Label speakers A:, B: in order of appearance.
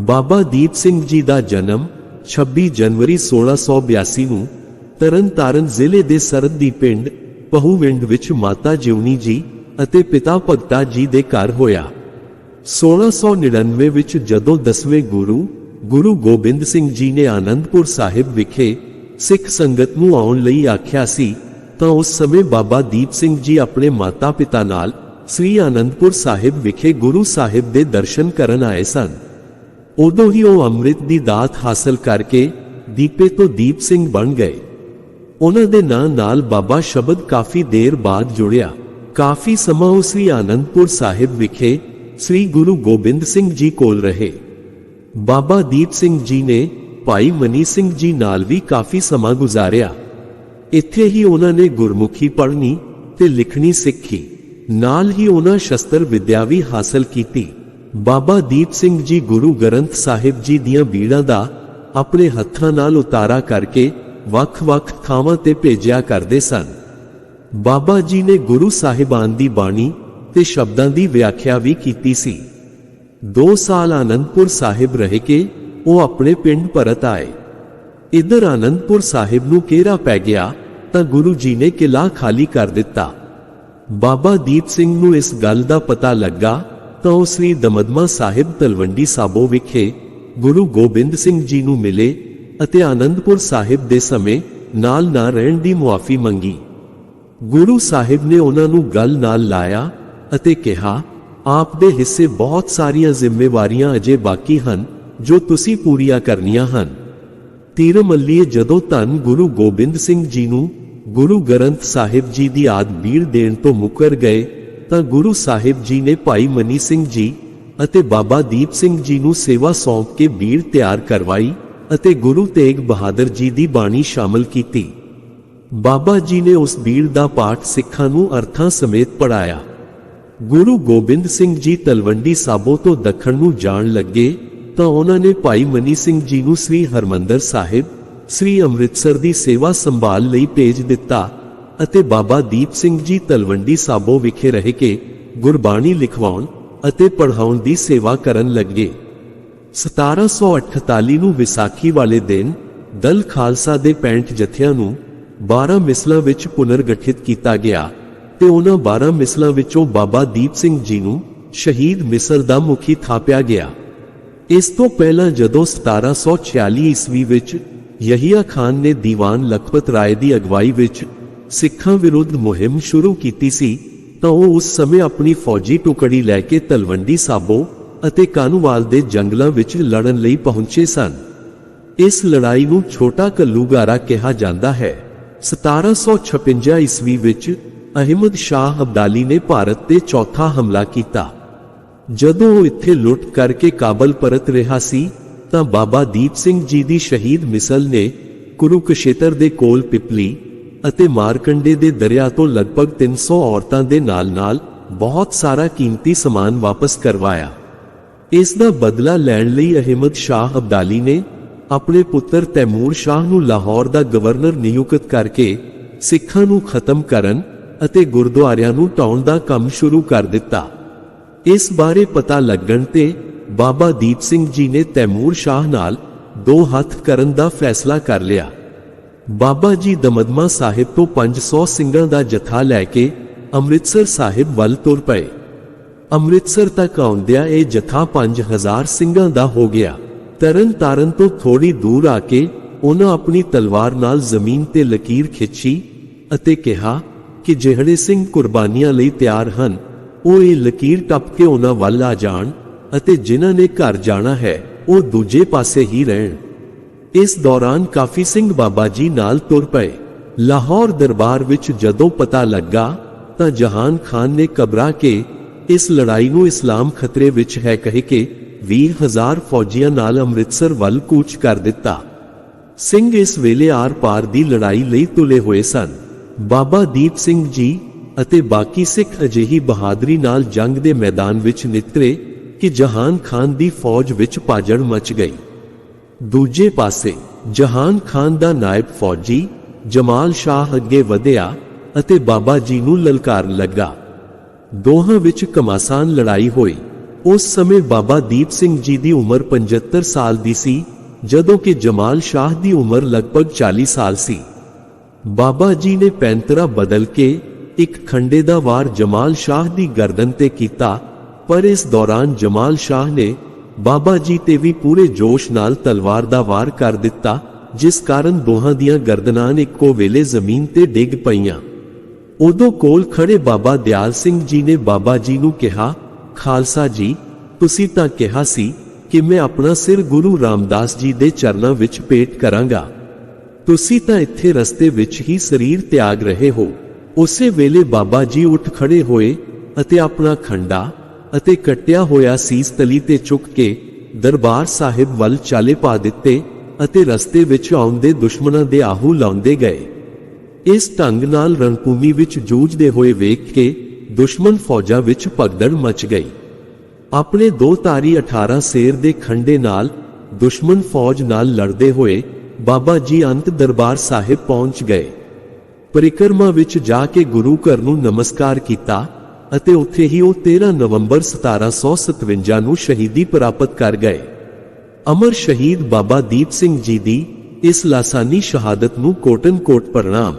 A: ਬਾਬਾ ਦੀਪ ਸਿੰਘ ਜੀ ਦਾ ਜਨਮ 26 ਜਨਵਰੀ 1682 ਨੂੰ ਤਰਨਤਾਰਨ ਜ਼ਿਲ੍ਹੇ ਦੇ ਸਰਦੀ ਪਿੰਡ ਪਹੂਵਿੰਡ ਵਿੱਚ ਮਾਤਾ ਜਿਉਣੀ ਜੀ ਅਤੇ ਪਿਤਾ ਭਗਤਾ ਜੀ ਦੇ ਘਰ ਹੋਇਆ। 1699 ਵਿੱਚ ਜਦੋਂ ਦਸਵੇਂ ਗੁਰੂ ਗੁਰੂ ਗੋਬਿੰਦ ਸਿੰਘ ਜੀ ਨੇ ਆਨੰਦਪੁਰ ਸਾਹਿਬ ਵਿਖੇ ਸਿੱਖ ਸੰਗਤ ਨੂੰ ਆਉਣ ਲਈ ਆਖਿਆ ਸੀ, ਤਾਂ ਉਸ ਸਮੇਂ ਬਾਬਾ ਦੀਪ ਸਿੰਘ ਜੀ ਆਪਣੇ ਮਾਤਾ-ਪਿਤਾ ਨਾਲ ਸ੍ਰੀ ਆਨੰਦਪੁਰ ਸਾਹਿਬ ਵਿਖੇ ਗੁਰੂ ਸਾਹਿਬ ਦੇ ਦਰਸ਼ਨ ਕਰਨ ਆਏ ਸਨ। ਉਦੋਂ ਹੀ ਉਹ ਅੰਮ੍ਰਿਤ ਦੀ ਦਾਤ ਹਾਸਲ ਕਰਕੇ ਦੀਪੇ ਤੋਂ ਦੀਪ ਸਿੰਘ ਬਣ ਗਏ। ਉਹਨਾਂ ਦੇ ਨਾਂ ਨਾਲ ਬਾਬਾ ਸ਼ਬਦ ਕਾਫੀ ਦੇਰ ਬਾਅਦ ਜੁੜਿਆ। ਕਾਫੀ ਸਮਾਂ ਉਹ ਸ੍ਰੀ ਆਨੰਦਪੁਰ ਸਾਹਿਬ ਵਿਖੇ ਸ੍ਰੀ ਗੁਰੂ ਗੋਬਿੰਦ ਸਿੰਘ ਜੀ ਕੋਲ ਰਹੇ। ਬਾਬਾ ਦੀਪ ਸਿੰਘ ਜੀ ਨੇ ਭਾਈ ਮਨੀ ਸਿੰਘ ਜੀ ਨਾਲ ਵੀ ਕਾਫੀ ਸਮਾਂ ਗੁਜ਼ਾਰਿਆ। ਇੱਥੇ ਹੀ ਉਹਨਾਂ ਨੇ ਗੁਰਮੁਖੀ ਪੜ੍ਹਨੀ ਤੇ ਲਿਖਣੀ ਸਿੱਖੀ। ਨਾਲ ਹੀ ਉਹਨਾਂ ਸ਼ਸਤਰ ਵਿਦਿਆ ਵੀ ਹਾਸਲ ਕੀਤੀ। ਬਾਬਾ ਦੀਪ ਸਿੰਘ ਜੀ ਗੁਰੂ ਗ੍ਰੰਥ ਸਾਹਿਬ ਜੀ ਦੀਆਂ ਬੀੜਾਂ ਦਾ ਆਪਣੇ ਹੱਥਾਂ ਨਾਲ ਉਤਾਰਾ ਕਰਕੇ ਵੱਖ-ਵੱਖ ਥਾਵਾਂ ਤੇ ਭੇਜਿਆ ਕਰਦੇ ਸਨ। ਬਾਬਾ ਜੀ ਨੇ ਗੁਰੂ ਸਾਹਿਬਾਨ ਦੀ ਬਾਣੀ ਤੇ ਸ਼ਬਦਾਂ ਦੀ ਵਿਆਖਿਆ ਵੀ ਕੀਤੀ ਸੀ। 2 ਸਾਲ ਆਨੰਦਪੁਰ ਸਾਹਿਬ ਰਹਿ ਕੇ ਉਹ ਆਪਣੇ ਪਿੰਡ ਪਰਤ ਆਏ। ਇਧਰ ਆਨੰਦਪੁਰ ਸਾਹਿਬ ਨੂੰ ਘੇਰਾ ਪੈ ਗਿਆ ਤਾਂ ਗੁਰੂ ਜੀ ਨੇ ਕਿਲਾ ਖਾਲੀ ਕਰ ਦਿੱਤਾ। ਬਾਬਾ ਦੀਪ ਸਿੰਘ ਨੂੰ ਇਸ ਗੱਲ ਦਾ ਪਤਾ ਲੱਗਾ ਤਾਂ ਉਹ ਸ੍ਰੀ ਦਮਦਮਾ ਸਾਹਿਬ ਤਲਵੰਡੀ ਸਾਬੋ ਵਿਖੇ ਗੁਰੂ ਗੋਬਿੰਦ ਸਿੰਘ ਜੀ ਨੂੰ ਮਿਲੇ ਅਤੇ ਆਨੰਦਪੁਰ ਸਾਹਿਬ ਦੇ ਸਮੇਂ ਨਾਲ ਨਾ ਰਹਿਣ ਦੀ ਮੁਆਫੀ ਮੰਗੀ। ਗੁਰੂ ਸਾਹਿਬ ਨੇ ਉਹਨਾਂ ਨੂੰ ਗੱਲ ਨਾਲ ਲਾਇਆ ਅਤੇ ਕਿਹਾ, ਆਪ ਦੇ ਹਿੱਸੇ ਬਹੁਤ ਸਾਰੀਆਂ ਜ਼ਿੰਮੇਵਾਰੀਆਂ ਅਜੇ ਬਾਕੀ ਹਨ ਜੋ ਤੁਸੀਂ ਪੂਰੀਆਂ ਕਰਨੀਆਂ ਹਨ। ਤੀਰਮੱਲੀਏ ਜਦੋਂ ਧੰਨ ਗੁਰੂ ਗੋਬਿੰਦ ਸਿੰਘ ਜੀ ਨੂੰ ਗੁਰੂ ਗ੍ਰੰਥ ਸਾਹਿਬ ਜੀ ਦੀ ਆਦ ਬੀੜ ਦੇਣ ਤੋਂ ਮੁਕਰ ਗਏ ਤਾਂ ਗੁਰੂ ਸਾਹਿਬ ਜੀ ਨੇ ਭਾਈ ਮਨੀ ਸਿੰਘ ਜੀ ਅਤੇ ਬਾਬਾ ਦੀਪ ਸਿੰਘ ਜੀ ਨੂੰ ਸੇਵਾ ਸੌਂਪ ਕੇ ਬੀੜ ਤਿਆਰ ਕਰਵਾਈ ਅਤੇ ਗੁਰੂ ਤੇਗ ਬਹਾਦਰ ਜੀ ਦੀ ਬਾਣੀ ਸ਼ਾਮਲ ਕੀਤੀ। ਬਾਬਾ ਜੀ ਨੇ ਉਸ ਬੀੜ ਦਾ ਪਾਠ ਸਿੱਖਾਂ ਨੂੰ ਅਰਥਾਂ ਸਮੇਤ ਪੜਾਇਆ ਗੁਰੂ ਗੋਬਿੰਦ ਸਿੰਘ ਜੀ ਤਲਵੰਡੀ ਸਾਬੋ ਤੋਂ ਦੱਖਣ ਨੂੰ ਜਾਣ ਲੱਗੇ ਤਾਂ ਉਹਨਾਂ ਨੇ ਭਾਈ ਮਨੀ ਸਿੰਘ ਜੀ ਨੂੰ ਸ੍ਰੀ ਹਰਮੰਦਰ ਸਾਹਿਬ, ਸ੍ਰੀ ਅੰਮ੍ਰਿਤਸਰ ਦੀ ਸੇਵਾ ਸੰਭਾਲ ਲਈ ਭੇਜ ਦਿੱਤਾ ਅਤੇ ਬਾਬਾ ਦੀਪ ਸਿੰਘ ਜੀ ਤਲਵੰਡੀ ਸਾਬੋ ਵਿਖੇ ਰਹਿ ਕੇ ਗੁਰਬਾਣੀ ਲਿਖਵਾਉਣ ਅਤੇ ਪੜ੍ਹਾਉਣ ਦੀ ਸੇਵਾ ਕਰਨ ਲੱਗੇ। 1748 ਨੂੰ ਵਿਸਾਖੀ ਵਾਲੇ ਦਿਨ ਦਲ ਖਾਲਸਾ ਦੇ 65 ਜਥਿਆਂ ਨੂੰ 12 ਮਿਸਲਾਂ ਵਿੱਚ ਪੁਨਰਗਠਿਤ ਕੀਤਾ ਗਿਆ ਤੇ ਉਹਨਾਂ 12 ਮਿਸਲਾਂ ਵਿੱਚੋਂ ਬਾਬਾ ਦੀਪ ਸਿੰਘ ਜੀ ਨੂੰ ਸ਼ਹੀਦ ਮਿਸਲ ਦਾ ਮੁਖੀ ਥਾਪਿਆ ਗਿਆ। ਇਸ ਤੋਂ ਪਹਿਲਾਂ ਜਦੋਂ 1746 ਈਸਵੀ ਵਿੱਚ ਯਹੀਆ ਖਾਨ ਨੇ ਦੀਵਾਨ ਲਖਪਤ ਰਾਏ ਦੀ ਅਗਵਾਈ ਵਿੱਚ ਸਿੱਖਾਂ ਵਿਰੁੱਧ ਮੁਹਿੰਮ ਸ਼ੁਰੂ ਕੀਤੀ ਸੀ, ਤਾਂ ਉਹ ਉਸ ਸਮੇਂ ਆਪਣੀ ਫੌਜੀ ਟੁਕੜੀ ਲੈ ਕੇ ਤਲਵੰਡੀ ਸਾਬੋ ਅਤੇ ਕਾਨੂੰਵਾਲ ਦੇ ਜੰਗਲਾਂ ਵਿੱਚ ਲੜਨ ਲਈ ਪਹੁੰਚੇ ਸਨ। ਇਸ ਲੜਾਈ ਨੂੰ ਛੋਟਾ ਕੱਲੂਗਾਰਾ ਕਿਹਾ ਜਾਂਦਾ ਹੈ। 1756 ਈਸਵੀ ਵਿੱਚ ਅਹਿਮਦ ਸ਼ਾਹ ਅਬਦਾਲੀ ਨੇ ਭਾਰਤ ਤੇ ਚੌਥਾ ਹਮਲਾ ਕੀਤਾ। ਜਦੋਂ ਉਹ ਇੱਥੇ ਲੁੱਟ ਕਰਕੇ ਕਾਬਲ ਪਰਤ ਰਿਹਾ ਸੀ, ਤਾਂ ਬਾਬਾ ਦੀਪ ਸਿੰਘ ਜੀ ਦੀ ਸ਼ਹੀਦ ਮਿਸਲ ਨੇ ਕੁਰੂਕਸ਼ੇਤਰ ਦੇ ਕੋਲ ਪਿਪਲੀ ਅਤੇ ਮਾਰਕੰਡੇ ਦੇ ਦਰਿਆ ਤੋਂ ਲਗਭਗ 300 ਔਰਤਾਂ ਦੇ ਨਾਲ-ਨਾਲ ਬਹੁਤ ਸਾਰਾ ਕੀਮਤੀ ਸਮਾਨ ਵਾਪਸ ਕਰਵਾਇਆ। ਇਸ ਦਾ ਬਦਲਾ ਲੈਣ ਲਈ ਅਹਿਮਦ ਸ਼ਾਹ ਅਬਦਾਲੀ ਨੇ ਆਪਣੇ ਪੁੱਤਰ ਤੈਮੂਰ ਸ਼ਾਹ ਨੂੰ ਲਾਹੌਰ ਦਾ ਗਵਰਨਰ ਨਿਯੁਕਤ ਕਰਕੇ ਸਿੱਖਾਂ ਨੂੰ ਖਤਮ ਕਰਨ ਅਤੇ ਗੁਰਦੁਆਰਿਆਂ ਨੂੰ ਢਾਉਣ ਦਾ ਕੰਮ ਸ਼ੁਰੂ ਕਰ ਦਿੱਤਾ। ਇਸ ਬਾਰੇ ਪਤਾ ਲੱਗਣ ਤੇ ਬਾਬਾ ਦੀਪ ਸਿੰਘ ਜੀ ਨੇ ਤੈਮੂਰ ਸ਼ਾਹ ਨਾਲ ਦੋ ਹੱਥ ਕਰਨ ਦਾ ਫੈਸਲਾ ਕਰ ਲਿਆ। ਬਾਬਾ ਜੀ ਦਮਦਮਾ ਸਾਹਿਬ ਤੋਂ 500 ਸਿੰਘਾਂ ਦਾ ਜਥਾ ਲੈ ਕੇ ਅੰਮ੍ਰਿਤਸਰ ਸਾਹਿਬ ਵੱਲ ਤੁਰ ਪਏ। ਅੰਮ੍ਰਿਤਸਰ ਤੱਕ ਆਉਂਦਿਆਂ ਇਹ ਜਥਾ 5000 ਸਿੰਘਾਂ ਦਾ ਹੋ ਗਿਆ। ਤਰਨ ਤਾਰਨ ਤੋਂ ਥੋੜੀ ਦੂਰ ਆ ਕੇ ਉਹਨਾਂ ਆਪਣੀ ਤਲਵਾਰ ਨਾਲ ਜ਼ਮੀਨ ਤੇ ਲਕੀਰ ਖਿੱਚੀ ਅਤੇ ਕਿਹਾ ਕਿ ਜਿਹੜੇ ਸਿੰਘ ਕੁਰਬਾਨੀਆਂ ਲਈ ਤਿਆਰ ਹਨ, ਉਹ ਇਹ ਲਕੀਰ ਟੱਪ ਕੇ ਉਹਨਾਂ ਵੱਲ ਆ ਜਾਣ ਅਤੇ ਜਿਨ੍ਹਾਂ ਨੇ ਘਰ ਜਾਣਾ ਹੈ, ਉਹ ਦੂਜੇ ਪਾਸੇ ਹੀ ਰਹਿਣ। ਇਸ ਦੌਰਾਨ ਕਾਫੀ ਸਿੰਘ ਬਾਬਾ ਜੀ ਨਾਲ ਤੁਰ ਪਏ। ਲਾਹੌਰ ਦਰਬਾਰ ਵਿੱਚ ਜਦੋਂ ਪਤਾ ਲੱਗਾ, ਤਾਂ ਜਹਾਨ ਖਾਨ ਨੇ ਕਬਰਾ ਕੇ ਇਸ ਲੜਾਈ ਨੂੰ ਇਸਲਾਮ ਖਤਰੇ ਵਿੱਚ ਹੈ ਕਹਿ ਕੇ 20000 ਫੌਜੀਆਂ ਨਾਲ ਅੰਮ੍ਰਿਤਸਰ ਵੱਲ ਕੂਚ ਕਰ ਦਿੱਤਾ। ਸਿੰਘ ਇਸ ਵੇਲੇ ਆਰ-ਪਾਰ ਦੀ ਲੜਾਈ ਲਈ ਤੁਲੇ ਹੋਏ ਸਨ। ਬਾਬਾ ਦੀਪ ਸਿੰਘ ਜੀ ਅਤੇ ਬਾਕੀ ਸਿੱਖ ਅਜਿਹੀ ਬਹਾਦਰੀ ਨਾਲ ਜੰਗ ਦੇ ਮੈਦਾਨ ਵਿੱਚ ਨਿਤਰੇ ਕਿ ਜਹਾਨ ਖਾਨ ਦੀ ਫੌਜ ਵਿੱਚ ਪਾਜੜ ਮਚ ਗਈ। ਦੂਜੇ ਪਾਸੇ ਜਹਾਨ ਖਾਨ ਦਾ ਨਾਇਬ ਫੌਜੀ ਜਮਾਲ ਸ਼ਾਹ ਅੱਗੇ ਵਧਿਆ ਅਤੇ ਬਾਬਾ ਜੀ ਨੂੰ ਲਲਕਾਰ ਲੱਗਾ। ਦੋਹਾਂ ਵਿੱਚ ਕਮਾਸਾਨ ਲੜਾਈ ਹੋਈ। ਉਸ ਸਮੇਂ ਬਾਬਾ ਦੀਪ ਸਿੰਘ ਜੀ ਦੀ ਉਮਰ 75 ਸਾਲ ਦੀ ਸੀ, ਜਦੋਂ ਕਿ ਜਮਾਲ ਸ਼ਾਹ ਦੀ ਉਮਰ ਲਗਭਗ 40 ਸਾਲ ਸੀ। ਬਾਬਾ ਜੀ ਨੇ ਪੈਂਤਰਾ ਬਦਲ ਕੇ ਇੱਕ ਖੰਡੇ ਦਾ ਵਾਰ ਜਮਾਲ ਸ਼ਾਹ ਦੀ ਗਰਦਨ ਤੇ ਕੀਤਾ, ਪਰ ਇਸ ਦੌਰਾਨ ਜਮਾਲ ਸ਼ਾਹ ਨੇ ਬਾਬਾ ਜੀ ਤੇ ਵੀ ਪੂਰੇ ਜੋਸ਼ ਨਾਲ ਤਲਵਾਰ ਦਾ ਵਾਰ ਕਰ ਦਿੱਤਾ, ਜਿਸ ਕਾਰਨ ਦੋਹਾਂ ਦੀਆਂ ਗਰਦਨਾਂ ਇੱਕੋ ਵੇਲੇ ਜ਼ਮੀਨ ਤੇ ਡਿੱਗ ਪਈਆਂ। ਉਦੋਂ ਕੋਲ ਖੜੇ ਬਾਬਾ ਦਿਆਲ ਸਿੰਘ ਜੀ ਨੇ ਬਾਬਾ ਜੀ ਨੂੰ ਕਿਹਾ, ਖਾਲਸਾ ਜੀ, ਤੁਸੀਂ ਤਾਂ ਕਿਹਾ ਸੀ ਕਿ ਮੈਂ ਆਪਣਾ ਸਿਰ ਗੁਰੂ ਰਾਮਦਾਸ ਜੀ ਦੇ ਚਰਨਾਂ ਵਿੱਚ ਭੇਟ ਕਰਾਂਗਾ। ਤੁਸੀਂ ਤਾਂ ਇੱਥੇ ਰਸਤੇ ਵਿੱਚ ਹੀ ਸਰੀਰ ਤਿਆਗ ਰਹੇ ਹੋ। ਉਸੇ ਵੇਲੇ ਬਾਬਾ ਜੀ ਉੱਠ ਖੜੇ ਹੋਏ ਅਤੇ ਆਪਣਾ ਖੰਡਾ ਅਤੇ ਕੱਟਿਆ ਹੋਇਆ ਸੀਸ ਤਲੀ ਤੇ ਚੁੱਕ ਕੇ ਦਰਬਾਰ ਸਾਹਿਬ ਵੱਲ ਚਾਲੇ ਪਾ ਦਿੱਤੇ ਅਤੇ ਰਸਤੇ ਵਿੱਚ ਆਉਂਦੇ ਦੁਸ਼ਮਣਾਂ ਦੇ ਆਹੂ ਲਾਉਂਦੇ ਗਏ। ਇਸ ਢੰਗ ਨਾਲ ਰਣਭੂਮੀ ਵਿੱਚ ਜੂਝਦੇ ਹੋਏ ਵੇਖ ਕੇ ਦੁਸ਼ਮਣ ਫੌਜਾਂ ਵਿੱਚ ਭਗਦੜ ਮਚ ਗਈ। ਆਪਣੇ ਦੋ ਤਾਰੀ 18 ਸੇਰ ਦੇ ਖੰਡੇ ਨਾਲ ਦੁਸ਼ਮਣ ਫੌਜ ਨਾਲ ਲੜਦੇ ਹੋਏ ਬਾਬਾ ਜੀ ਅੰਤ ਦਰਬਾਰ ਸਾਹਿਬ ਪਹੁੰਚ ਗਏ। ਪਰਿਕਰਮਾ ਵਿੱਚ ਜਾ ਕੇ ਗੁਰੂ ਘਰ ਨੂੰ ਨਮਸਕਾਰ ਕੀਤਾ ਅਤੇ ਉੱਥੇ ਹੀ ਉਹ 13 ਨਵੰਬਰ 1757 ਨੂੰ ਸ਼ਹੀਦੀ ਪ੍ਰਾਪਤ ਕਰ ਗਏ। ਅਮਰ ਸ਼ਹੀਦ ਬਾਬਾ ਦੀਪ ਸਿੰਘ ਜੀ ਦੀ ਇਸ ਲਾਸਾਨੀ ਸ਼ਹਾਦਤ ਨੂੰ ਕੋਟਨ ਕੋਟ ਪ੍ਰਣਾਮ।